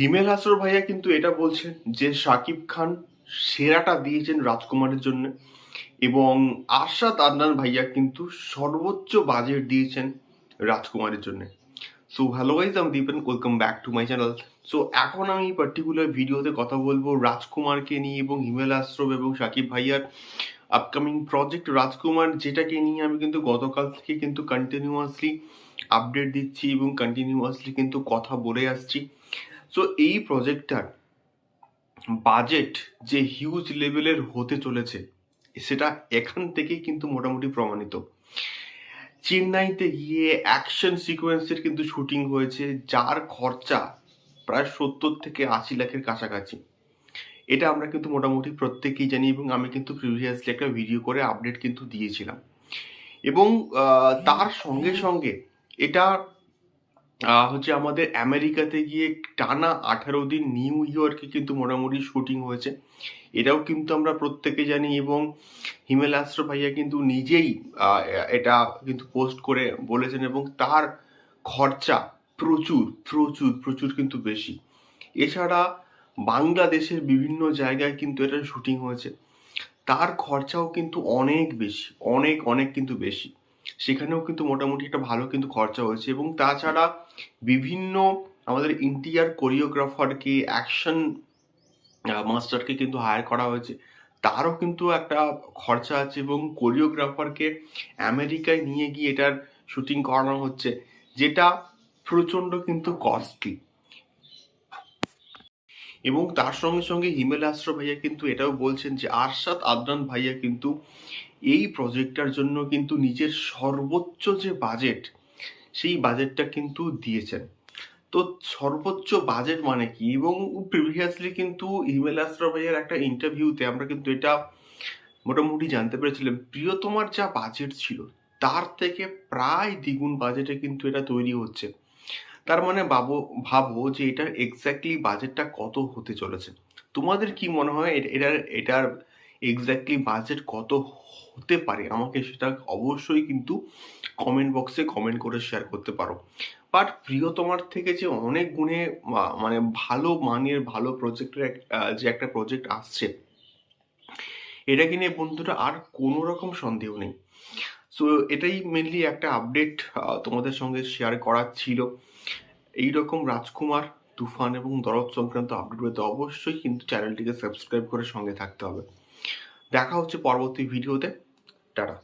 হিমেল হাসর ভাইয়া কিন্তু এটা বলছেন যে শাকিব খান সেরাটা দিয়েছেন রাজকুমারের জন্য এবং আশাদ আদনান ভাইয়া কিন্তু সর্বোচ্চ বাজেট দিয়েছেন রাজকুমারের জন্য। সো হ্যালো গাইজ আমি Dipen welcome back to my channel so এখন আমি পার্টিকুলার ভিডিওতে কথা বলব রাজকুমারকে নিয়ে এবং হিমেল আশ্রম এবং শাকিব ভাইয়ার আপকামিং প্রজেক্ট রাজকুমার, যেটাকে নিয়ে আমি কিন্তু গতকাল থেকে কিন্তু কন্টিনিউয়াসলি আপডেট দিচ্ছি এবং কন্টিনিউয়াসলি কিন্তু কথা বলে আসছি। সো এই প্রজেক্টটার বাজেট যে হিউজ লেভেলের হতে চলেছে, সেটা এখান থেকেই কিন্তু মোটামুটি প্রমাণিত। চেন্নাইতে গিয়ে অ্যাকশন সিকোয়েন্সের কিন্তু শুটিং হয়েছে, যার খরচা প্রায় সত্তর থেকে আশি লাখের কাছাকাছি। এটা আমরা কিন্তু মোটামুটি প্রত্যেকেই জানি এবং আমি কিন্তু প্রিভিয়াসলি একটা ভিডিও করে আপডেট কিন্তু দিয়েছিলাম। এবং তার সঙ্গে সঙ্গে এটা হচ্ছে আমাদের আমেরিকাতে গিয়ে টানা আঠারো দিন নিউ ইয়র্কে কিন্তু মোটামুটি শুটিং হয়েছে। এটাও কিন্তু আমরা প্রত্যেকে জানি এবং হিমেল আশ্র ভাইয়া কিন্তু নিজেই এটা কিন্তু পোস্ট করে বলেছেন এবং তার খরচা প্রচুর প্রচুর প্রচুর কিন্তু বেশি। এছাড়া বাংলাদেশের বিভিন্ন জায়গায় কিন্তু এটা শুটিং হয়েছে। তার খরচাও কিন্তু অনেক বেশি, অনেক অনেক কিন্তু বেশি। সেখানেও কিন্তু মোটামুটি একটা ভালো কিন্তু খরচা হয়েছে এবং তাছাড়া বিভিন্ন আমাদের ইন্টিরিয়ার কোরিওগ্রাফারকে অ্যাকশন মাস্টারকে কিন্তু হায়ার করা হয়েছে। তারও কিন্তু একটা খরচা আছে এবং কোরিওগ্রাফারকে আমেরিকায় নিয়ে গিয়ে এটার শুটিং করানো হচ্ছে, যেটা প্রচণ্ড কিন্তু কস্টলি এবং তার সঙ্গে সঙ্গে হিমেল আশ্র ভাইয়া কিন্তু এটাও বলছেন যে আরশাদ আদনান ভাইয়া কিন্তু এই প্রজেক্টটার জন্য কিন্তু নিজের সর্বোচ্চ যে বাজেট সেই বাজেটটা কিন্তু দিয়েছেন। তো সর্বোচ্চ বাজেট মানে কি? এবং প্রিভিয়াসলি কিন্তু হিমেল আশ্র ভাইয়ার একটা ইন্টারভিউতে আমরা কিন্তু এটা মোটামুটি জানতে পেরেছিলাম, প্রিয়তমার যা বাজেট ছিল, তার থেকে প্রায় দ্বিগুণ বাজেটে কিন্তু এটা তৈরি হচ্ছে। তার মানে ভাবো ভাবো যে এটার এক্স্যাক্টলি বাজেটটা কত হতে চলেছে। তোমাদের কি মনে হয় এটার এটার এক্স্যাক্টলি বাজেট কত হতে পারে? আমাকে সেটা অবশ্যই কিন্তু কমেন্ট বক্সে কমেন্ট করে শেয়ার করতে পারো। বাট প্রিয়তমার থেকে যে অনেক গুণে মানে ভালো মানের, ভালো প্রজেক্টের যে একটা প্রজেক্ট আসছে এটাকে নিয়ে বন্ধুরা আর কোনো রকম সন্দেহ নেই। সো এটাই মেনলি একটা আপডেট তোমাদের সঙ্গে শেয়ার করার ছিল। এই রকম রাজকুমার, তুফান এবং দরদ সংক্রান্ত আপডেট পেতে অবশ্যই কিন্তু চ্যানেলটিকে সাবস্ক্রাইব করে সঙ্গে থাকতে হবে। দেখা হচ্ছে পরবর্তী ভিডিওতে টাটা।